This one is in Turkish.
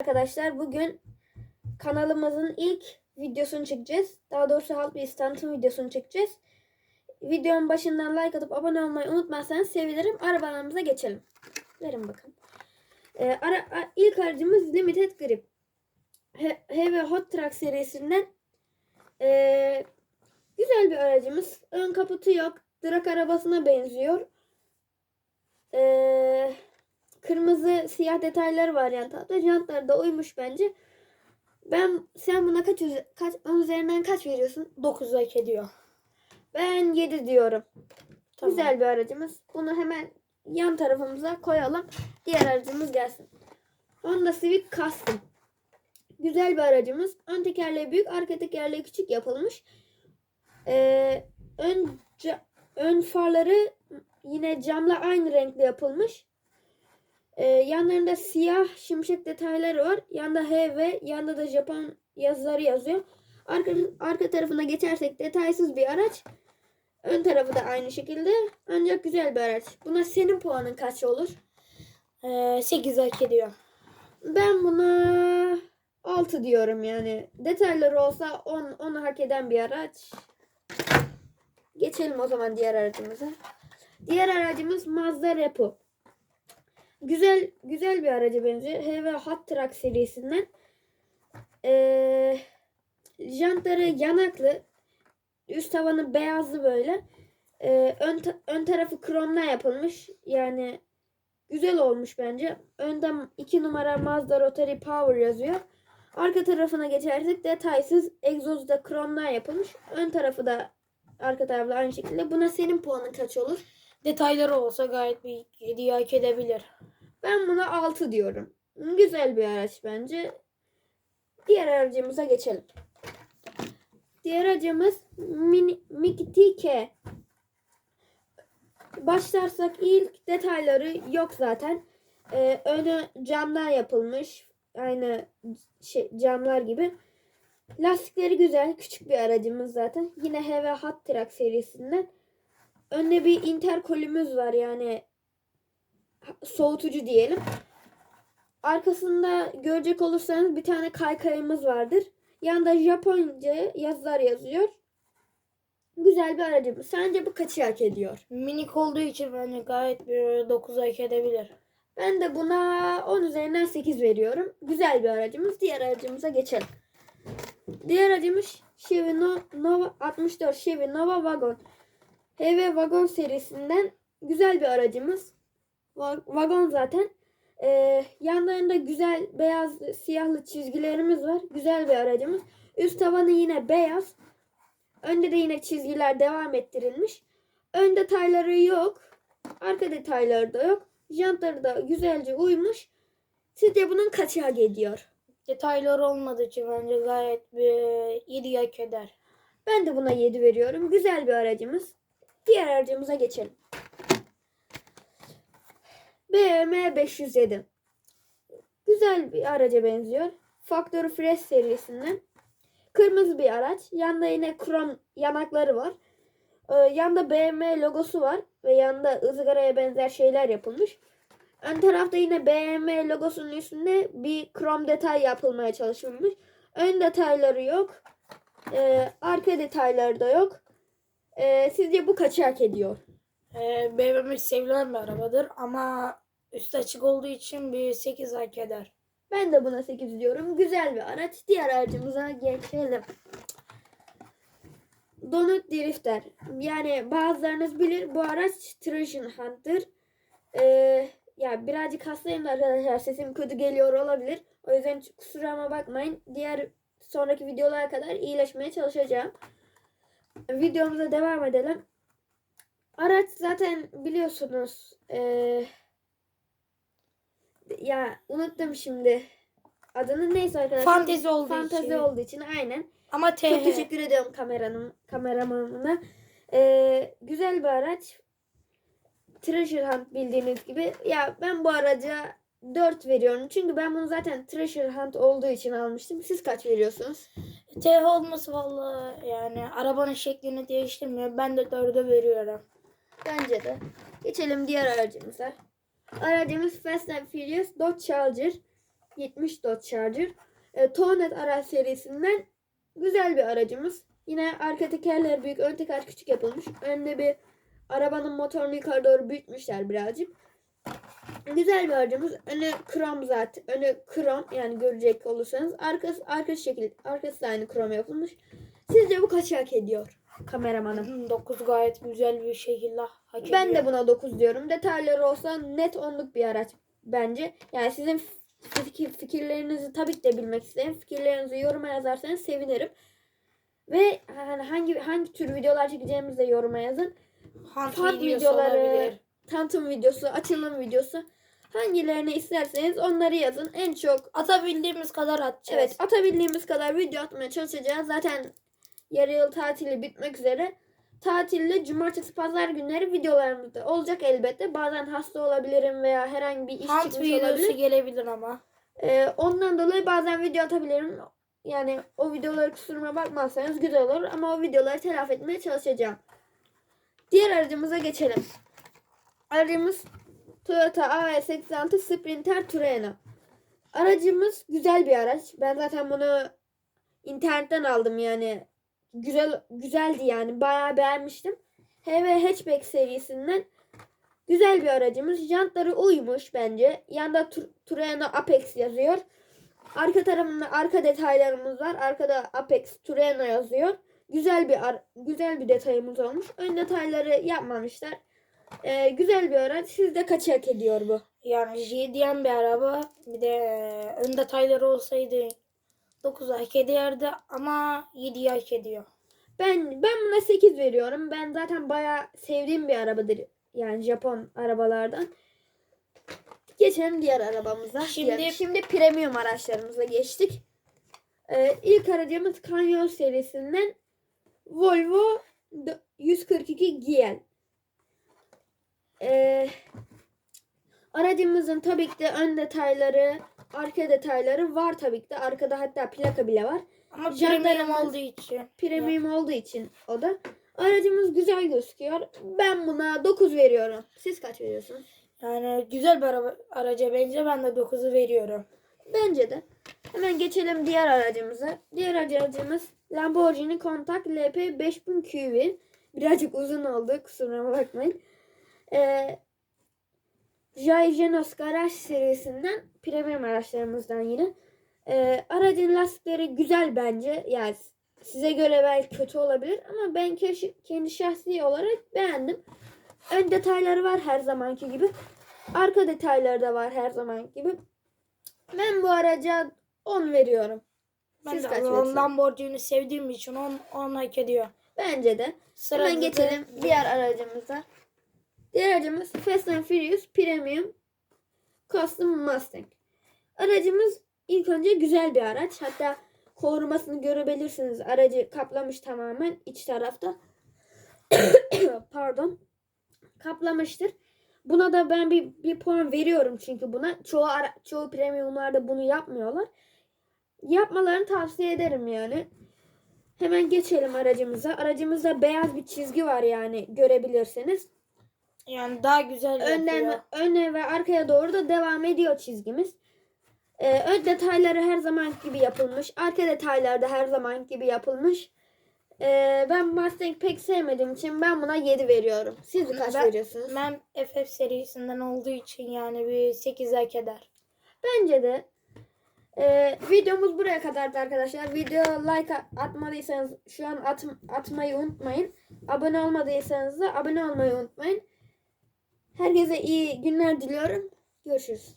Arkadaşlar bugün kanalımızın ilk videosunu çekeceğiz. Daha doğrusu halk bir tanıtım videosunu çekeceğiz. Videonun başından like atıp abone olmayı unutmazsanız sevinirim. Arabalarımıza geçelim. Verin bakalım. Ee, ara, a- ilk aracımız Limited Grip. Heavy Hot Truck serisinden ee, güzel bir aracımız. Ön kaputu yok. Drag arabasına benziyor. Eee kırmızı siyah detayları var yani tatlı jantları da uymuş bence. Ben sen buna kaç kaç on üzerinden kaç veriyorsun? 9 hak ediyor. Ben 7 diyorum. Tamam. Güzel bir aracımız. Bunu hemen yan tarafımıza koyalım. Diğer aracımız gelsin. Honda Civic Custom. Güzel bir aracımız. Ön tekerleği büyük, arka tekerleği küçük yapılmış. Ee, ön ön farları yine camla aynı renkli yapılmış. Ee, yanlarında siyah şimşek detayları var. Yanda H ve yanda da Japon yazıları yazıyor. Arka, arka tarafına geçersek detaysız bir araç. Ön tarafı da aynı şekilde. Ancak güzel bir araç. Buna senin puanın kaç olur? Ee, 8 hak ediyor. Ben buna 6 diyorum yani. Detayları olsa 10 10'u hak eden bir araç. Geçelim o zaman diğer aracımıza. Diğer aracımız Mazda Repo. Güzel güzel bir araca benziyor. Heavy Hot Truck serisinden. Ee, jantları yanaklı. Üst tavanı beyazlı böyle. Ee, ön, ta- ön tarafı kromla yapılmış. Yani güzel olmuş bence. Önden 2 numara Mazda Rotary Power yazıyor. Arka tarafına geçersek detaysız egzozu da kromdan yapılmış. Ön tarafı da arka tarafı aynı şekilde. Buna senin puanın kaç olur? Detayları olsa gayet bir 7 hak edebilir. Ben buna 6 diyorum. Güzel bir araç bence. Diğer aracımıza geçelim. Diğer aracımız Mini, Miki TK. Başlarsak ilk detayları yok zaten. Ee, önü camdan yapılmış. Aynı şey, camlar gibi. Lastikleri güzel. Küçük bir aracımız zaten. Yine Heavy Hot Truck serisinden. Önde bir interkolümüz var yani soğutucu diyelim. Arkasında görecek olursanız bir tane kaykayımız vardır. Yanında Japonca yazılar yazıyor. Güzel bir aracımız. Sence bu kaçı hak ediyor? Minik olduğu için bence gayet bir 9 hak edebilir. Ben de buna 10 üzerinden 8 veriyorum. Güzel bir aracımız. Diğer aracımıza geçelim. Diğer aracımız Chevy No- Nova 64 Chevy Nova Wagon. Heavy Wagon serisinden güzel bir aracımız. Va- Wagon zaten. Ee, yanlarında güzel beyaz siyahlı çizgilerimiz var. Güzel bir aracımız. Üst tavanı yine beyaz. Önde de yine çizgiler devam ettirilmiş. Ön detayları yok. Arka detayları da yok. Jantları da güzelce uymuş. Sizce bunun kaçı hak ediyor? Detayları olmadığı için bence gayet bir 7 hak eder. Ben de buna 7 veriyorum. Güzel bir aracımız. Diğer aracımıza geçelim. BMW 507. Güzel bir araca benziyor. Factory Fresh serisinden. Kırmızı bir araç. Yanda yine krom yanakları var. Ee, yanda BMW logosu var. Ve yanda ızgaraya benzer şeyler yapılmış. Ön tarafta yine BMW logosunun üstünde bir krom detay yapılmaya çalışılmış. Ön detayları yok. Ee, arka detayları da yok. Ee, sizce bu kaçı hak ediyor? Ee, BMW sevilen bir arabadır ama üstü açık olduğu için bir 8 hak eder. Ben de buna 8 diyorum. Güzel bir araç. Diğer aracımıza geçelim. Donut Drifter. Yani bazılarınız bilir bu araç Treasure Hunt'tır. Ee, ya birazcık hastayım da arkadaşlar sesim kötü geliyor olabilir. O yüzden kusuruma bakmayın. Diğer sonraki videolara kadar iyileşmeye çalışacağım. Videomuza devam edelim. Araç zaten biliyorsunuz ee, ya unuttum şimdi adını neyse arkadaşlar. Fantezi olduğu Fantezi için. olduğu için aynen. Ama TH. Çok teşekkür ediyorum kameranın kameramanına. Ee, güzel bir araç. Treasure Hunt bildiğiniz gibi. Ya ben bu araca 4 veriyorum. Çünkü ben bunu zaten Treasure Hunt olduğu için almıştım. Siz kaç veriyorsunuz? TH olması valla yani arabanın şeklini değiştirmiyor. Ben de 4'e veriyorum. Bence de. Geçelim diğer aracımıza. Aracımız Fast and Furious Dodge Charger. 70 Dodge Charger. E, Tonet araç serisinden güzel bir aracımız. Yine arka tekerler büyük, ön teker küçük yapılmış. Önde bir arabanın motorunu yukarı doğru büyütmüşler birazcık. Güzel bir aracımız. Önü krom zaten. Önü krom yani görecek olursanız. Arkası arka şekil arkası da aynı krom yapılmış. Sizce bu kaç hak ediyor kameramanım? 9 gayet güzel bir şekilde hak ediyor. Ben de buna 9 diyorum. Detayları olsa net onluk bir araç bence. Yani sizin fikir, fikirlerinizi tabii ki de bilmek isterim. Fikirlerinizi yoruma yazarsanız sevinirim. Ve hani hangi hangi tür videolar çekeceğimizi de yoruma yazın. Hunt videoları, olabilir. tanıtım videosu, açılım videosu. Hangilerini isterseniz onları yazın. En çok Atabildiğimiz kadar atacağız. evet atabildiğimiz kadar video atmaya çalışacağız. Zaten yarı yıl tatili bitmek üzere. Tatilde cumartesi pazar günleri videolarımız da olacak elbette. Bazen hasta olabilirim veya herhangi bir iş Hunt çıkmış videosu olabilir. gelebilir ama. Ee, ondan dolayı bazen video atabilirim. Yani o videoları kusuruma bakmazsanız güzel olur ama o videoları telafi etmeye çalışacağım. Diğer aracımıza geçelim. Aracımız Toyota AV86 Sprinter Turena. Aracımız güzel bir araç. Ben zaten bunu internetten aldım yani. Güzel güzeldi yani. Bayağı beğenmiştim. HV Hatchback serisinden güzel bir aracımız. Jantları uymuş bence. Yanda Tur- Turena Apex yazıyor. Arka tarafında arka detaylarımız var. Arkada Apex Turena yazıyor. Güzel bir güzel bir detayımız olmuş. Ön detayları yapmamışlar. Ee, güzel bir araç. Sizde kaç hak ediyor bu? Yani JDM bir araba. Bir de ön detayları olsaydı 9 hak ederdi ama 7 hak ediyor. Ben ben buna 8 veriyorum. Ben zaten bayağı sevdiğim bir arabadır. Yani Japon arabalardan. Geçelim diğer arabamıza. Şimdi- Şimdi şimdi premium araçlarımıza geçtik. Ee, ilk aracımız Canyon serisinden Volvo d- 142 GL. Ee, aracımızın tabii ki de ön detayları, arka detayları var tabii ki de. Arkada hatta plaka bile var. Ama premium olduğu için. Premium olduğu için o da. Aracımız güzel gözüküyor. Ben buna 9 veriyorum. Siz kaç veriyorsunuz? Yani güzel bir araba, araca bence ben de 9'u veriyorum. Bence de. Hemen geçelim diğer aracımıza. Diğer aracımız Lamborghini Countach LP 5000 QV. Birazcık uzun oldu. Kusuruma bakmayın. Ee, Jai Genos Garaj serisinden premium araçlarımızdan yine. Ee, aracın lastikleri güzel bence. Yani size göre belki kötü olabilir ama ben kendi şahsi olarak beğendim. Ön detayları var her zamanki gibi. Arka detayları da var her zamanki gibi. Ben bu araca 10 veriyorum. Ben Siz de kaç veriyorsunuz? Lamborghini sevdiğim için 10, 10 hak ediyor. Bence de. Sırada Hemen geçelim diğer aracımıza. Diğer aracımız Fast and Furious Premium Custom Mustang. Aracımız ilk önce güzel bir araç. Hatta korumasını görebilirsiniz. Aracı kaplamış tamamen iç tarafta. Pardon. Kaplamıştır. Buna da ben bir, bir puan veriyorum çünkü buna. Çoğu ara, çoğu premiumlarda bunu yapmıyorlar. Yapmalarını tavsiye ederim yani. Hemen geçelim aracımıza. Aracımızda beyaz bir çizgi var yani görebilirsiniz. Yani daha güzel Önden yapıyor. öne ve arkaya doğru da devam ediyor çizgimiz. Ee, ön detayları her zaman gibi yapılmış. Arka detaylar da her zaman gibi yapılmış. Ee, ben Mustang pek sevmediğim için ben buna 7 veriyorum. Siz kaç Ben- veriyorsunuz? Ben FF serisinden olduğu için yani bir 8 hak eder. Bence de. Ee, videomuz buraya kadardı arkadaşlar. Video like at- atmadıysanız şu an at, atmayı unutmayın. Abone olmadıysanız da abone olmayı unutmayın. Herkese iyi günler diliyorum. Görüşürüz.